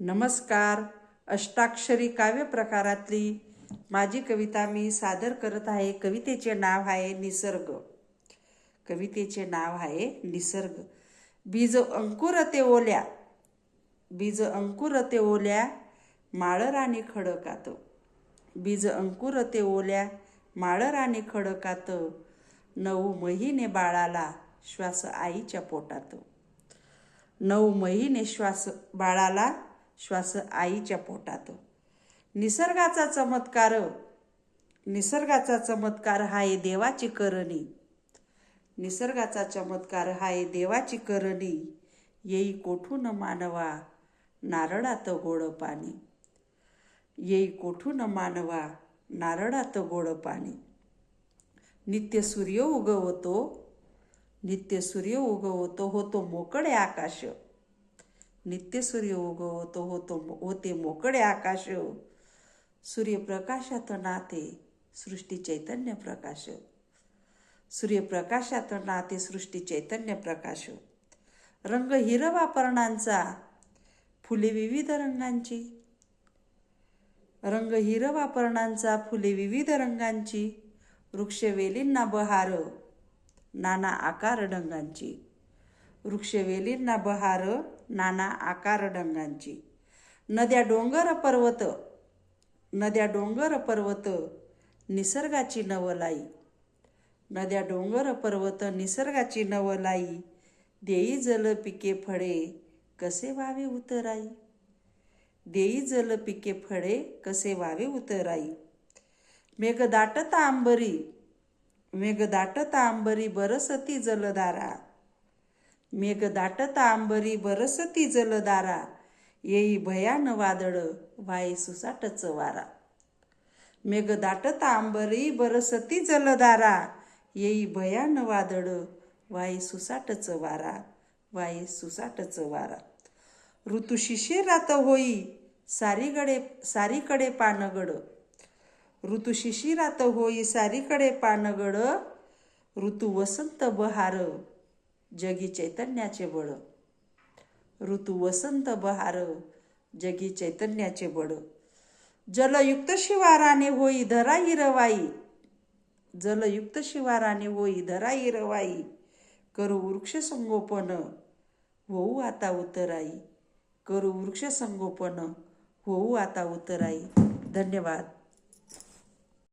नमस्कार. अष्टाक्षरी काव्य प्रकारातली माझी कविता मी सादर करत आहे. कवितेचे नाव आहे निसर्ग. कवितेचे नाव आहे निसर्ग. बीज अंकुरते ओल्या. बीज अंकुरते ओल्या माळराने खडकात. बीज अंकुरते ओल्या माळराने खडकात. नऊ महिने बाळाला श्वास आईच्या पोटात. नऊ महिने श्वास बाळाला श्वास आईच्या पोटात. निसर्गाचा चमत्कार निसर्गाचा चमत्कार हाय देवाची करणी. निसर्गाचा चमत्कार हाय देवाची करणी. येई कोठून मानवा नारळात गोड पाणी. येई कोठून मानवा नारळात गोड पाणी. नित्य सूर्य उगवतो नित्य सूर्य उगवतो होतो मोकळे आकाश. नित्य सूर्य उगवतो होतो होते मोकळे आकाश. सूर्यप्रकाशात नाते सृष्टी चैतन्य प्रकाश. सूर्यप्रकाशात नाते सृष्टी चैतन्य प्रकाश. रंग हिरवा पर्णांचा फुले विविध रंगांची. रंग हिरवा पर्णांचा फुले विविध रंगांची. वृक्षवेलींना बहार नाना आकार डंगांची वृक्षवेलींना बहार नाना आकार डंगांची. नद्या डोंगर पर्वत नद्या डोंगर पर्वत निसर्गाची नवलाई. नद्या डोंगर पर्वत निसर्गाची नवलाई. देई जल पिके फळे कसे वावे उतराई? देई जल पिके फळे कसे वावे उतराई? मेघ दाटता आंबरी मेघ दाटता आंबरी बरसती जलधारा. मेघ दाटता आंबरी बरसती जलदारा. येई भयान वादळ वाई सुसाटच वारा मेघ दाटता आंबरी बरसती जलदारा. येई भयान वादळ वाई सुसाटच वारा वाई सुसाटच वारा ऋतू शिशिरात होई सारीकडे सारीकडे पानगड. ऋतू शिशिरात होई सारीकडे पानगड. ऋतू वसंत बहार. जगी चैतन्याचे बळ. ऋतू वसंत बहार जगी चैतन्याचे बळ. जलयुक्त शिवाराने होई धरा हिरवाई जलयुक्त शिवाराने होई धरा हिरवाई करू वृक्ष संगोपन होऊ आता उतराई. करू वृक्ष संगोपन होऊ आता उतराई. धन्यवाद.